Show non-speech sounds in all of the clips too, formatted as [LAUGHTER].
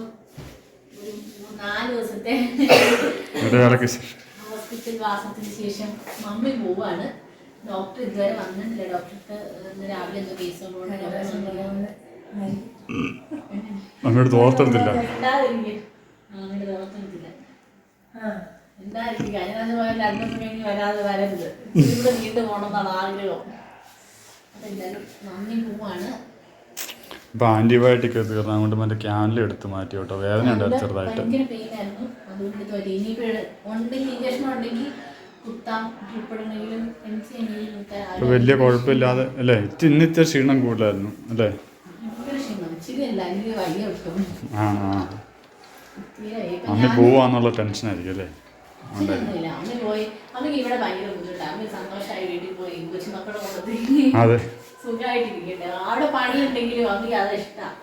ഇപ്പം ഒരു നാല് ദിവസത്തെ ഹോസ്പിറ്റൽ വാസത്തിന് ശേഷം മമ്മി പോവാണ്. ഡോക്ടർ ഇതുവരെ വന്നിട്ടില്ല. ഡോക്ടർക്ക് ഇന്ന് രാവിലെ എന്തോ കേസ്. നമ്മയോട് തോർത്തെടുത്തില്ല അങ്ങനെ തോർത്തിട്ടില്ല. ഉണ്ടായിരിക്കും. കഴിഞ്ഞ പ്രാവശ്യം പോയാൽ രണ്ടു ദിവസം കഴിഞ്ഞ് വരാതെ വരരുത്. ഇവിടെ വീണ്ടും പോകണമെന്നാണ് ആഗ്രഹം. അതെല്ലാവരും മമ്മി പോവാണ്. ഇപ്പൊ ആന്റിബയോട്ടിക് തീർന്നു. അതുകൊണ്ട് മറ്റേ ക്യാനിൽ എടുത്ത് മാറ്റി കേട്ടോ. വേദന ഉണ്ടായിരുന്നു ചെറുതായിട്ട്. ഭയങ്കര പെയിൻ ആയിരുന്നു. അതുകൊണ്ട് ഇത് വരെ ഇനിയിപ്പോ ഉണ്ടെങ്കിൽ ഇഞ്ചക്ഷൻ ഉണ്ടെങ്കിൽ കുത്താം ഇപ്പോഴെങ്കിലും പെൻസിലെങ്കിലും കുത്താൻ ഇപ്പൊ വലിയ കുഴപ്പമില്ലാതെ അല്ലേ? ഇന്ന് ഇന്നിത്തെ ക്ഷീണം കൂടുതലായിരുന്നു അല്ലേ? ആണോ? അല്ല ആ അമ്മ പോവാന്നുള്ള അല്ലേ? കൊച്ചു മക്കളുടെ കൂടത്തിൽ അതെ. സുഖമായിട്ടിരിക്കട്ടെ അവിടെ പണിയുണ്ടെങ്കിലും അവർക്ക് അത് ഇഷ്ടമാണ്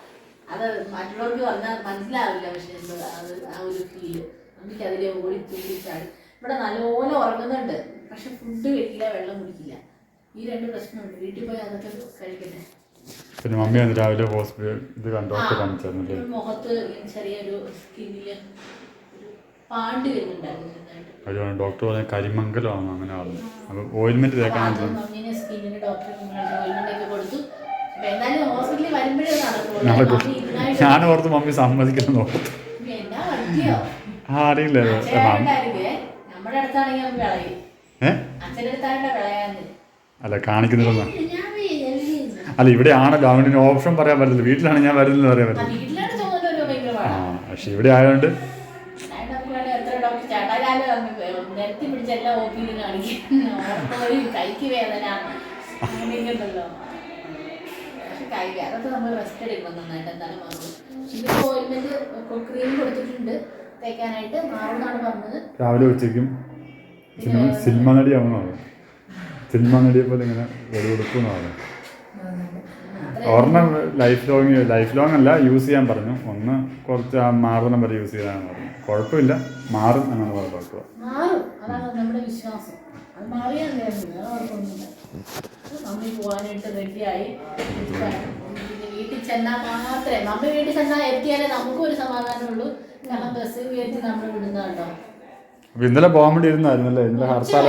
അത് മറ്റുള്ളവർക്ക് പറഞ്ഞാൽ മനസ്സിലാവില്ല പക്ഷെ അത് ആ ഒരു ഫീൽ അമ്മയ്ക്ക് അതിലെ ഓടി തുള്ളിച്ചാടി ഇവിടെ നല്ലപോലെ ഉറങ്ങുന്നുണ്ട്. പക്ഷെ ഫുഡ് കഴിക്കില്ല വെള്ളം കുടിക്കില്ല. ഈ രണ്ട് പ്രശ്നമുണ്ട്. വീട്ടിൽ പോയി അതൊക്കെ കഴിക്കട്ടെ. പിന്നെ മമ്മി അന്ന് രാവിലെ ഹോസ്പിറ്റൽ ഇത് കണ്ടു ഡോക്ടറെ കാണിച്ചായിരുന്നല്ലേ മുഖത്ത് ചെറിയൊരു സ്കിന്നിൽ പാണ്ട് വരുന്നുണ്ടായിരുന്നു ഡോക്ടർ പറഞ്ഞ കരിമംഗലമാണ് അങ്ങനെ അപ്പൊ ഓയിൽമെന്റ് തേക്കാൻ അത് ഡോക്ടർ സ്കിന്നിന് ഡോക്ടർ കൊടുത്തു. അപ്പൊ എന്തായാലും ഹോസ്പിറ്റലിൽ വരുമ്പോഴേ നടക്കുള്ളൂ. ഞാൻ ഓർത്ത് മമ്മി സമ്മതിക്കുന്നു ഓർത്തു. ആ അറിയില്ല നമ്മുടെ അടുത്താണെങ്കിൽ അമ്മ വിളയും. ഏ? അച്ഛന്റെ അടുത്തായിട്ട് വിളയാന്ന്. അല്ല കാണിക്കുന്നില്ല അല്ല ഇവിടെ ആണല്ലോ അവന് ഓപ്ഷൻ പറയാൻ പറ്റില്ല? വീട്ടിലാണ് ഞാൻ വരുന്നത് പറയാൻ പറ്റില്ല. ആ പക്ഷെ ഇവിടെ ആയതുകൊണ്ട് നിരത്തി പിടിച്ച് എല്ലാ ഓപ്പിയിലും കാണിക്കും. കൈക്ക് വേദന. പക്ഷെ അതൊക്കെ നമ്മൾ റെസ്റ്റ് എടുക്കണം നന്നായിട്ട് എന്തായാലും മാറും ഇതിപ്പോൾ ഓയിൽമെന്റ് ക്രീം കൊടുത്തിട്ടുണ്ട്. തേക്കാനായിട്ട് മാറുമെന്നാണ് പറഞ്ഞത്. രാവിലെ ഉച്ചയ്ക്കും സിനിമ പറഞ്ഞു സിനിമ നടിയെ പോലെ ഇങ്ങനെ വെടികൊടുക്കുന്ന പറഞ്ഞു. ഒരെണ്ണം ലൈഫ് ലോങ് ലൈഫ് ലോങ് അല്ല യൂസ് ചെയ്യാൻ പറഞ്ഞു. ഒന്ന് കുറച്ച് ആ മാറുന്ന വരെ യൂസ് ചെയ്യാനാണ് പറഞ്ഞു. കുഴപ്പമില്ല. മാറും എന്നാണ് പറഞ്ഞത്. ഡോക്ടർ മാറും. അതാണ് നമ്മുടെ വിശ്വാസം. അത് മാറിയാൽ കുഴപ്പമൊന്നുമില്ല. മമ്മി പോകാനായിട്ട് റെഡിയായി പിന്നെ വീട്ടിൽ ചെന്നാൽ മാത്രമേ. മമ്മി വീട്ടിൽ ചെന്നാൽ എത്തിയാലേ നമുക്കും ഒരു സമാധാനമുള്ളൂ. കാരണം ബസ് കയറ്റി നമ്മൾ വിടുന്നതുണ്ടോ അപ്പൊ ഇന്നലെ പോകാൻ വേണ്ടി ഇരുന്നായിരുന്നല്ലേ? ഇന്നലെ ഹർത്താൽ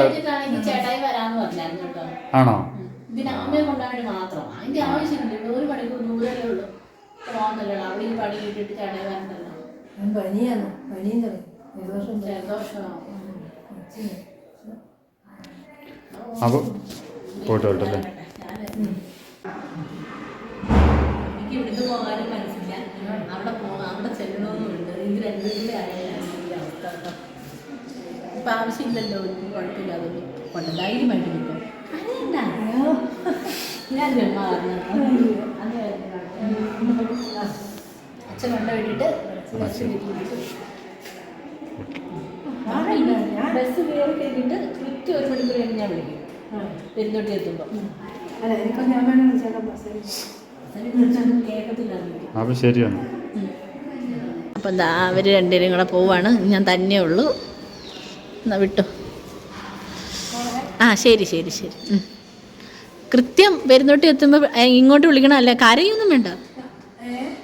ചേട്ടായി വരാന്ന് പറഞ്ഞായിരുന്നു കേട്ടോ. ആണോ. ഇതിന് അമ്മയെ കൊണ്ടാൻ വേണ്ടി മാത്രം. അതിന്റെ ആവശ്യമില്ല. ഒരു മണിക്കൂർ ദൂരമല്ലേ ഉള്ളൂ. പോകുന്നില്ലല്ലോ അവിടെ ഈ പണി കിട്ടിയിട്ട് ചേട്ടായി വരണ്ടല്ലോ. ഞാൻ പനിയാണ്. പനിയും ജലദോഷം ജലദോഷമാവും അപ്പോൾ പോയിട്ട് വരട്ടല്ലേ എനിക്ക് ഇവിടുന്ന് പോകാനും മനസ്സില്ല അവിടെ പോകാൻ അവിടെ ചെല്ലണമെന്നുണ്ട് ഇത് രണ്ടും കൂടെ ആയാലും ഈ പോയിട്ട് വരട്ടല്ലേ ഇപ്പം ആവശ്യമില്ലല്ലോ. കുഴപ്പമില്ല. അതൊന്നും കൊണ്ട് ധൈര്യമായിട്ട് കിട്ടും ഞാൻ അച്ഛൻ കൊണ്ട ബസ് കയറി കഴിഞ്ഞിട്ട് കൃത്യം ഒരു മണിക്കൂർ കഴിഞ്ഞ് ഞാൻ വിളിക്കും. പെരുന്നോട്ടി എത്തുമ്പോൾ ശരിയാണ്. അപ്പം എന്താ അവർ രണ്ടുപേരും കൂടെ പോവാണ്. ഞാൻ തന്നെ ഉള്ളൂ. എന്നാ വിട്ടു. ആ ശരി ശരി ശരി. കൃത്യം പെരുന്നോട്ടി എത്തുമ്പോൾ ഇങ്ങോട്ട് വിളിക്കണം അല്ല കരയൊന്നും വേണ്ട.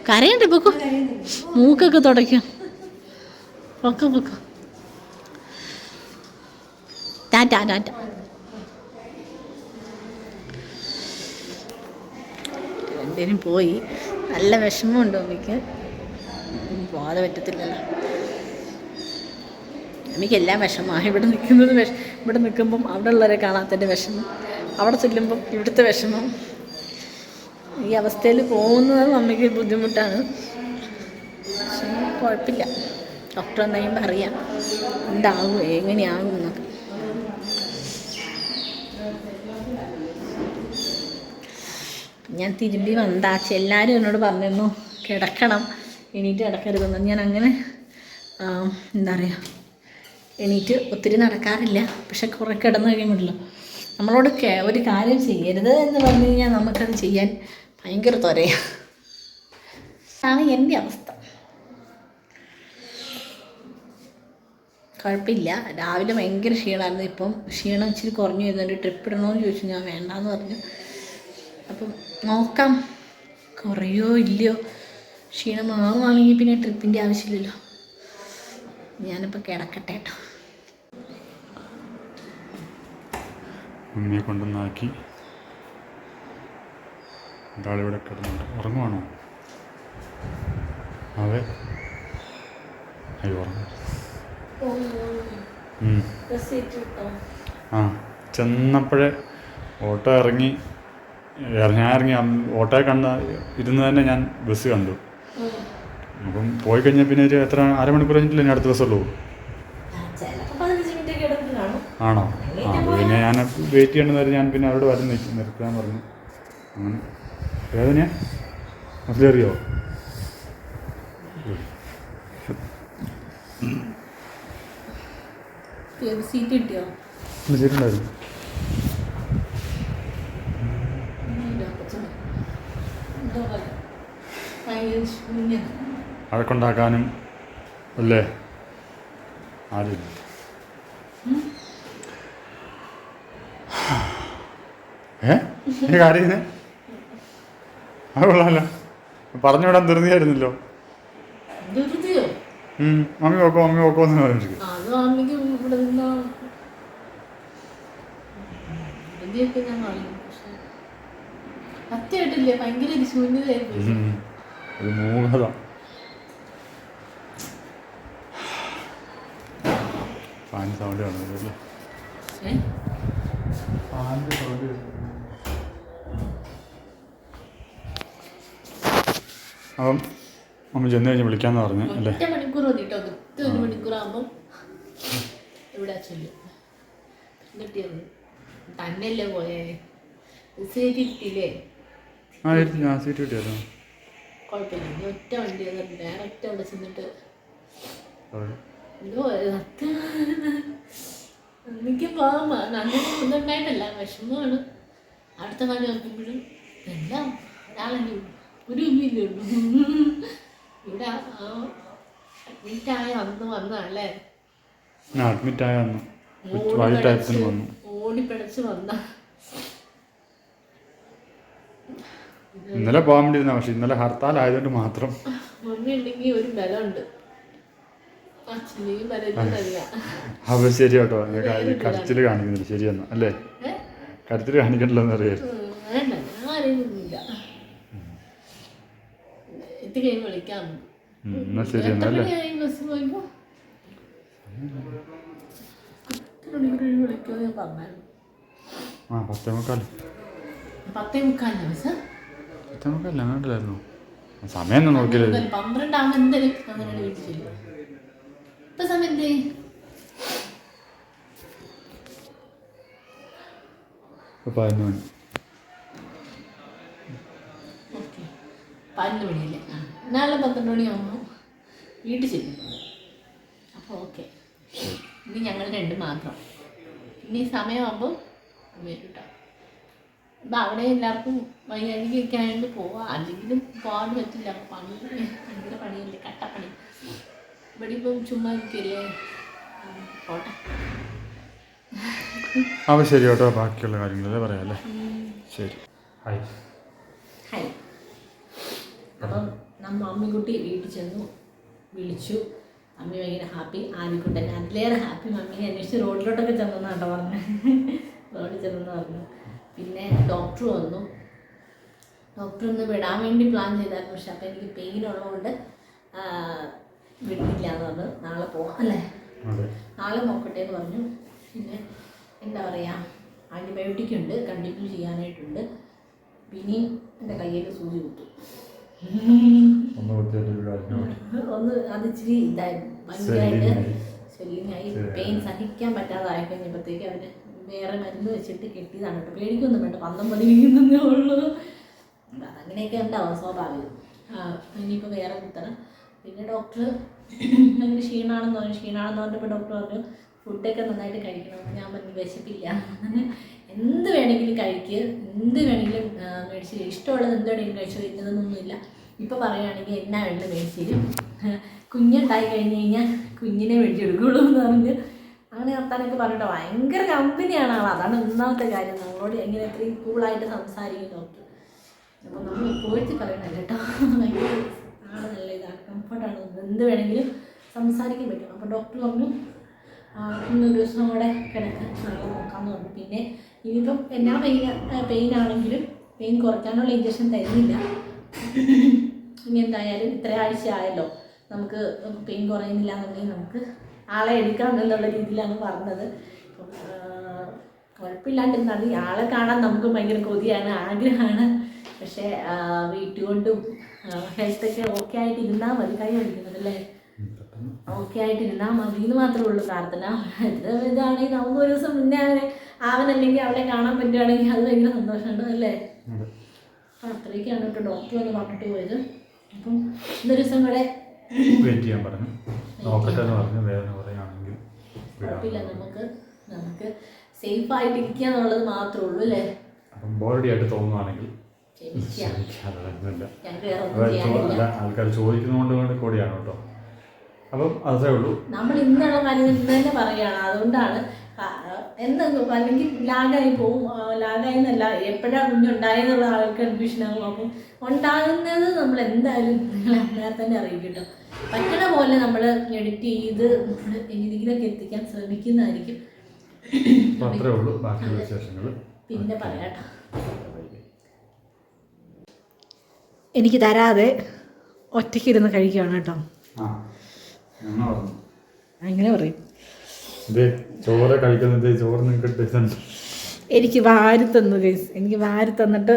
കരയണ്ട പൊക്കോ. മൂക്കൊക്കെ തുടയ്ക്കും. പൊക്കോ പൊക്കോ. ടാറ്റ ടാറ്റ. രണ്ടുപേരും പോയി നല്ല വിഷമമുണ്ട് അമ്മയ്ക്ക് പോകാതെ പറ്റത്തില്ലല്ലോ. എല്ലാം വിഷമമാണ് ഇവിടെ നിൽക്കുന്നത് വിഷ ഇവിടെ നിൽക്കുമ്പം അവിടെ ഉള്ളവരെ കാണാത്തതിന്റെ വിഷമം. അവിടെ ചെല്ലുമ്പം ഇവിടുത്തെ വിഷമം. ഈ അവസ്ഥയിൽ പോകുന്നത് അമ്മയ്ക്ക് ബുദ്ധിമുട്ടാണ്. പക്ഷേ കുഴപ്പമില്ല. ഡോക്ടർ എന്തെങ്കിലും പറയാം എന്താകും എങ്ങനെയാകും എന്നൊക്കെ. ഞാൻ തിരുമ്പി വന്നാച്ച് എല്ലാവരും എന്നോട് പറഞ്ഞിരുന്നു കിടക്കണം. എണീറ്റ് കിടക്കരുതെന്ന്. ഞാൻ അങ്ങനെ എന്താ പറയുക എണീറ്റ് ഒത്തിരി നടക്കാറില്ല. പക്ഷെ കുറേ കിടന്നു കഴിയുമ്പോഴല്ലോ നമ്മളോട് ഒരു കാര്യം ചെയ്യരുത് എന്ന് പറഞ്ഞു കഴിഞ്ഞാൽ നമുക്കത് ചെയ്യാൻ ഭയങ്കര ത്വരയാണ് ആണ് എന്റെ അവസ്ഥ. കുഴപ്പമില്ല. രാവിലെ ഭയങ്കര ക്ഷീണമായിരുന്നു ഇപ്പം ക്ഷീണം ഇച്ചിരി കുറഞ്ഞു വരുന്നുണ്ട്. ട്രിപ്പ് ഇടണമെന്ന് ചോദിച്ചു. ഞാൻ വേണ്ടാന്ന് പറഞ്ഞു. അപ്പം നോക്കാം. കുറയോ ഇല്ലയോ. ക്ഷീണം മാറുവാണെങ്കിൽ പിന്നെ ട്രിപ്പിന്റെ ആവശ്യമില്ലല്ലോ. ഞാനിപ്പോൾ കിടക്കട്ടെ കേട്ടോ. ഉമ്മയെ കൊണ്ടുവന്നാക്കി. ഒരാളിവിടെ കിടന്നുണ്ട്. ഉറങ്ങുവാണോ? അതെ. അയ്യോ ഉറങ്ങും. ആ ചെന്നപ്പോഴേ ഓട്ടോ ഇറങ്ങി. ഇറ- ഞാൻ ഇറങ്ങി ഓട്ടോയെ ഓട്ടോ കണ്ട ഇരുന്ന് തന്നെ ഞാൻ ബസ് കണ്ടു. അപ്പം പോയി കഴിഞ്ഞാൽ പിന്നെ ഒരു എത്ര അരമണിക്കൂർ കഴിഞ്ഞിട്ടില്ല ഞാൻ അടുത്ത ബസ്സുള്ളൂ ആണോ? ആ പിന്നെ ഞാൻ വെയിറ്റ് ചെയ്യേണ്ടത് ഞാൻ പിന്നെ അവരോട് വരും നിൽക്കും നിർത്താൻ പറഞ്ഞു. അങ്ങനെ. വേദനയാ? മനസ്സിലറിയോ സീറ്റ് കിട്ടിയോ? ചെയ്തിട്ടുണ്ടായിരുന്നു വഴക്കുണ്ടാക്കാനും അല്ലേ? ആരും ഏ? ഈ കാര്യം അത് കൊള്ളാമല്ലോ പറഞ്ഞുവിടാൻ ധൃതിയായിരുന്നല്ലോ. മമ്മി നോക്കോ മമ്മി നോക്കോ എന്ന് പറഞ്ഞു സത്യമായിട്ടില്ലേ ഭയങ്കര ശൂന്യതയായിരുന്നു ഒരു മൂകത. Fan sound? ഫാനിന്റെ സൗണ്ട് അപ്പം നമ്മൾ ചെന്ന് കഴിഞ്ഞ് വിളിക്കാന്ന് പറഞ്ഞു അല്ലേ? മണിക്കൂർ ഒരു ഇവിടെ ചെല്ലും. തന്നെയല്ലേ പോയേ? സീറ്റ് കിട്ടിയില്ലേ? ആ ഞാൻ സീറ്റ് കിട്ടിയായിരുന്നു കുഴപ്പമില്ല. ഇനി ഒറ്റ വണ്ടി ഡയറക്റ്റ് അവിടെ ചെന്നിട്ട് sorry. എന്തോ സത്യം. എനിക്ക് പോകാൻ അങ്ങനെ ഇതുണ്ടായിട്ടല്ല വിഷമമാണ്. അടുത്ത പണി നോക്കുമ്പോഴും എല്ലാം ഒരാളല്ലേ ഒരു ഉള്ളൂ. ഇവിടെ അന്ന് അഡ്മിറ്റ് ആയ അന്ന് വന്നു. ഓടിപ്പിടച്ച് വന്ന ഇന്നലെ പോകാൻ വേണ്ടി ഇരുന്ന പക്ഷെ ഇന്നലെ ഹർത്താൽ ആയതുകൊണ്ട് മാത്രം അപ്പൊ ശരി കേട്ടോ. കരച്ചിൽ കാണിക്കുന്നില്ല. ശരിയെന്നാ അല്ലേ? കരച്ചിൽ കരച്ചിൽ കാണിക്കണ്ടല്ലോ എന്ന് അറിയാം. എന്നാ ശരി എന്നാ അല്ലേ? മണിയായി ബസ് പോയപ്പോ? എത്ര മണിക്കൂർ കഴിയുമ്പോൾ വിളിക്കുമെന്ന് ആ പത്തേ മുക്കാൽ പത്തേ മുക്കാലിന് മുക്കാൽ അങ്ങോട്ടില്ലായിരുന്നു സമയം നോക്കിയില്ല. പന്ത്രണ്ടാകുമ്പോൾ എന്തായാലും അങ്ങനെ വീട്ടിൽ ചെല്ലും ഇപ്പൊ സമയം എന്തേ? പതിനൊന്ന് മണി. പതിനൊന്ന് മണിയല്ലേ? നാളെ പന്ത്രണ്ട് മണിയാവുമ്പോൾ വീട്ടിൽ ചെല്ലും. അപ്പോൾ ഓക്കെ. ഇനി ഞങ്ങൾ രണ്ട് മാത്രം. ഇനി സമയമാകുമ്പോൾ വരും കേട്ടോ. അപ്പം അവിടെ എല്ലാവർക്കും വൈകാരികൊക്കെ ആയതുകൊണ്ട് പോവാം. അല്ലെങ്കിലും പോകാൻ പറ്റില്ല. പണി ഭയങ്കര പണിയല്ലേ? കട്ടപ്പണി. ഇവിടെ ഇപ്പം ചുമ്മാ ഇരിക്കല്ലേ? പോട്ടെ. അപ്പോൾ ശരി കേട്ടോ. ബാക്കിയുള്ള കാര്യങ്ങളല്ലേ പറയാം അല്ലേ ശരി. ഹായ് ഹായ് അപ്പം നമ്മ അമ്മിക്കുട്ടി വീട്ടിൽ ചെന്നു. വിളിച്ചു. അമ്മി ഭയങ്കര ഹാപ്പി ആദ്യക്കുട്ടൻ അതിലേറെ ഹാപ്പി മമ്മീനെ അന്വേഷിച്ച് റോഡിലോട്ടൊക്കെ ചെന്നെന്നാട്ടോ പറഞ്ഞു. റോഡിൽ [LAUGHS] ചെന്നെന്ന് പറഞ്ഞു. പിന്നെ ഡോക്ടർ വന്നു. ഡോക്ടർ ഒന്ന് വിടാൻ വേണ്ടി പ്ലാൻ ചെയ്തായിരുന്നു. പക്ഷെ അപ്പം എനിക്ക് പെയിൻ ഉള്ളതുകൊണ്ട് വിട്ടില്ല എന്ന് പറഞ്ഞു. നാളെ പോകാം അല്ലേ? നാളെ നോക്കട്ടെ എന്ന് പറഞ്ഞു. പിന്നെ എന്താ പറയുക ആന്റിബയോട്ടിക് ഉണ്ട് കണ്ടിന്യൂ ചെയ്യാനായിട്ടുണ്ട്. പിന്നെ എന്റെ കയ്യിൽ സൂചി കുത്തു. ഒന്ന് അത് ഇച്ചിരി ഇതായിരുന്നു ഭയങ്കരമായിട്ട് ശല്യമായി. പെയിൻ സഹിക്കാൻ പറ്റാതായി കഴിഞ്ഞപ്പോഴത്തേക്ക് അവർ വേറെ മരുന്ന് വെച്ചിട്ട് കെട്ടിയതാണ് കേട്ടോ. പേടിക്കൊന്നും വേണ്ട. പന്തം വീഴുന്നേ ഉള്ളൂ. അതങ്ങനെയൊക്കെ ഉണ്ടാവും സ്വാഭാവികം ഇനിയിപ്പോൾ വേറെ കുത്തണം. പിന്നെ ഡോക്ടർ അങ്ങനെ ക്ഷീണാണെന്ന് പറഞ്ഞു. ക്ഷീണാണെന്ന് പറഞ്ഞപ്പോൾ ഡോക്ടർ പറഞ്ഞു ഫുഡൊക്കെ നന്നായിട്ട് കഴിക്കണം. ഞാൻ പറഞ്ഞു വിശപ്പില്ല. അങ്ങനെ എന്ത് വേണമെങ്കിലും കഴിക്കുക എന്ത് വേണമെങ്കിലും മേടിച്ചു. ഇഷ്ടമുള്ളത് എന്ത് വേണമെങ്കിലും കഴിച്ചു വരുന്നതൊന്നുമില്ല ഇപ്പോൾ പറയുകയാണെങ്കിൽ എന്നാ വേണ്ടത് മേടിച്ചു തരും. കുഞ്ഞുണ്ടായി കഴിഞ്ഞ് കഴിഞ്ഞാൽ കുഞ്ഞിനെ മേടിച്ചെടുക്കുള്ളൂ എന്ന് പറഞ്ഞ് വർത്താനൊക്കെ പറഞ്ഞിട്ട് ഭയങ്കര കമ്പനിയാണ് ആൾ അതാണ് ഒന്നാമത്തെ കാര്യം. നമ്മളോട് എങ്ങനെ ഇത്രയും കൂളായിട്ട് സംസാരിക്കും ഡോക്ടർ അപ്പോൾ നമ്മൾ പോയിട്ട് പറയണം കേട്ടോ. ഭയങ്കര ആൾ നല്ല ഇതാണ് കംഫർട്ടാണ് എന്ത് വേണമെങ്കിലും സംസാരിക്കാൻ പറ്റും. അപ്പോൾ ഡോക്ടർ പറഞ്ഞു ഇന്നൊരു ദിവസം കൂടെ കിടക്കാൻ നാളെ നോക്കാമെന്ന് പറഞ്ഞു. പിന്നെ ഇനിയിപ്പം എന്നാ പെയിൻ പെയിൻ ആണെങ്കിലും പെയിൻ കുറയ്ക്കാനുള്ള ഇഞ്ചക്ഷൻ തരുന്നില്ല. ഇനി എന്തായാലും ഇത്ര ആഴ്ച ആയല്ലോ നമുക്ക് പെയിൻ കുറയുന്നില്ല എന്നുണ്ടെങ്കിൽ നമുക്ക് ആളെ എടുക്കാം എന്നുള്ള രീതിയിലാണ് പറഞ്ഞത്. കുഴപ്പമില്ലാണ്ട് ആ, ആളെ കാണാൻ നമുക്ക് ഭയങ്കര കൊതിയാണ് ആഗ്രഹമാണ്. പക്ഷേ വീട്ടുകൊണ്ടും ഹെൽത്തൊക്കെ ഓക്കെ ആയിട്ട് ഇരുന്നാൽ മതി. കൈ അടിക്കുന്നത് അല്ലേ? ഓക്കെ ആയിട്ട് ഇരുന്നാൽ മതി എന്ന് മാത്രമേ ഉള്ളൂ പ്രാർത്ഥന. ഇത് ഇതാണെങ്കിൽ നമുക്ക് ഒരു ദിവസം മുന്നേ അവനെ അവനല്ലെങ്കിൽ അവളെ കാണാൻ പറ്റുകയാണെങ്കിൽ അത് ഭയങ്കര സന്തോഷമുണ്ട് അല്ലേ? അത്രയ്ക്കാണ് അത്രയൊക്കെയാണ് കേട്ടോ. ഡോക്ടർ വന്ന് പറഞ്ഞിട്ട് പോയത്. അപ്പം ഇന്നൊരു ദിവസം കൂടെ വെയിറ്റ് ചെയ്യാൻ പറഞ്ഞു. നോക്കട്ടെ എന്ന് പറഞ്ഞു വേദന പറയുകയാണെങ്കിൽ കുഴപ്പമില്ല നമുക്ക് നമുക്ക് സേഫ് ആയിട്ട് ഇരിക്കുക എന്നുള്ളത് മാത്രമേ ഉള്ളൂ അല്ലേ? അപ്പം ബോറടി ആയിട്ട് തോന്നുവാണെങ്കിൽ ക്ഷമിക്കുക ക്ഷമിക്കാതെ ഞങ്ങൾക്ക് വേറെ ഒന്നും അതായത് ചോ- ചെയ്യാനില്ല. അല്ല ആൾക്കാർ ചോദിക്കുന്നതുകൊണ്ട് കൊണ്ട് കൂടിയാണ് കേട്ടോ. അപ്പം അതേ ഉള്ളൂ. നമ്മൾ ഇന്നുള്ള കാര്യം ഇന്ന് തന്നെ പറയുകയാണ്. അതുകൊണ്ടാണ് എന്തെങ്കിലും അല്ലെങ്കിൽ ലാഗായി പോവും. ലാഗായി എന്നല്ല എപ്പോഴാണ് കുഞ്ഞുണ്ടായെന്നുള്ള ആൾക്കാർ കൺഫ്യൂഷൻ നോക്കും. അപ്പം ഉണ്ടാകുന്നത് നമ്മൾ എന്തായാലും നിങ്ങളെ അന്നേരം തന്നെ അറിയിക്കും കേട്ടോ. പറ്റണ പോലെ നമ്മൾ എഡിറ്റ് ചെയ്ത് നമ്മൾ എത്തിക്കാൻ ശ്രമിക്കുന്നതായിരിക്കും. അത്രേ ഉള്ളൂ ബാക്കിയുള്ള വിശേഷങ്ങൾ പിന്നെ പറയാട്ടോ. എനിക്ക് തരാതെ ഒറ്റയ്ക്ക് ഇരുന്ന് കഴിക്കുകയാണ് കേട്ടോ. അങ്ങനെ പറയും. ഇതേ ചോറ് കഴിക്കുന്നത് ചോറ് നിങ്ങൾക്ക് ഇട്ടിട്ടുണ്ട് എനിക്ക് വാരി തന്നു ഗൈസ് എനിക്ക് വാരി തന്നിട്ട്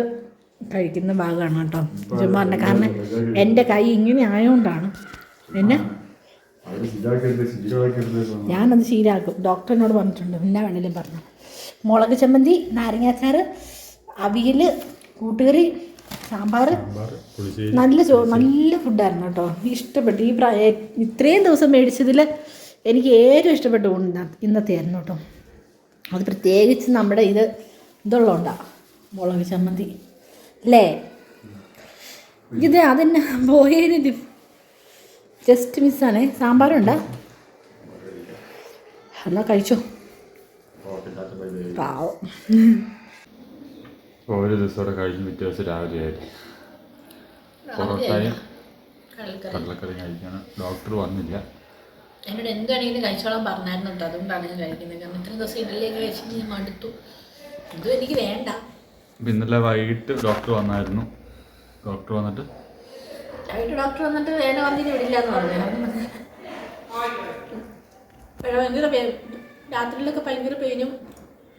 കഴിക്കുന്ന ഭാഗമാണ് കേട്ടോ. ചുമ്മാറിന്റെ കാരണം എന്റെ കൈ ഇങ്ങനെ ആയതുകൊണ്ടാണ് എന്നെ? ഞാനത് ശീലാക്കും. ഡോക്ടറിനോട് പറഞ്ഞിട്ടുണ്ട്. എന്നാ വേണേലും പറഞ്ഞു. മുളക് ചമ്മന്തി നാരങ്ങാച്ചാർ അവിയൽ കൂട്ടുകറി സാമ്പാർ. നല്ല ചോ നല്ല ഫുഡായിരുന്നു കേട്ടോ. ഇഷ്ടപ്പെട്ടു. ഈ പ്രായ ഇത്രയും ദിവസം മേടിച്ചതിൽ എനിക്ക് ഏറ്റവും ഇഷ്ടപ്പെട്ട ഊണ് ഇന്ന- ഇന്നത്തെ ആയിരുന്നു കേട്ടോ. അത് പ്രത്യേകിച്ച് നമ്മുടെ ഇത് ഇതുള്ളതുകൊണ്ടാ. മുളക് ചമ്മന്തി. അല്ലേ? ഇത് അതെന്നെ. പോയതിന് ജസ്റ്റ് മിസ്സാണേ സാമ്പാറുണ്ടോ? എന്നാ കഴിച്ചോ. പാവം. ഒരു ദിവസം കഴിഞ്ഞ് പിറ്റേ ദിവസം രാവിലെ ആയിട്ട്. പൊറോട്ടയും കടലക്കറി കഴിക്കാണ്. ഡോക്ടർ വന്നില്ല. എന്നോട് എന്താണെങ്കിലും കഴിച്ചോളാൻ പറഞ്ഞായിരുന്നു കേട്ടോ അതുകൊണ്ടാണ് ഞാൻ കഴിക്കുന്നത്. കാരണം ഇത്രയും ദിവസം ഇഡലിയൊക്കെ കഴിച്ചിട്ട് ഞാൻ മടുത്തു. ഇതും എനിക്ക് വേണ്ട. ഇന്നലെ വൈകിട്ട് ഡോക്ടർ വന്നായിരുന്നു. ഡോക്ടർ വന്നിട്ട് വൈകിട്ട് ഡോക്ടർ വന്നിട്ട് വേണ്ട പറഞ്ഞിട്ട് വിടില്ല എന്ന് പറഞ്ഞു. ഭയങ്കര രാത്രിയിലൊക്കെ ഭയങ്കര പെയിനും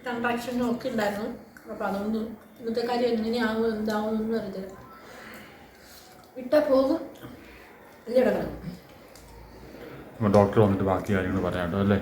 കൺട്രാക്ഷനും ഒക്കെ ഉണ്ടായിരുന്നു. അപ്പോൾ അതുകൊണ്ട് ഇന്നത്തെ കാര്യം എങ്ങനെയാവും എന്താവും എന്ന് അറിയത്തില്ല വിട്ടാൽ പോകും. ഇല്ല ഡോക്ടർ വന്നിട്ട് ബാക്കി കാര്യങ്ങൾ പറയാട്ടോ അല്ലേ?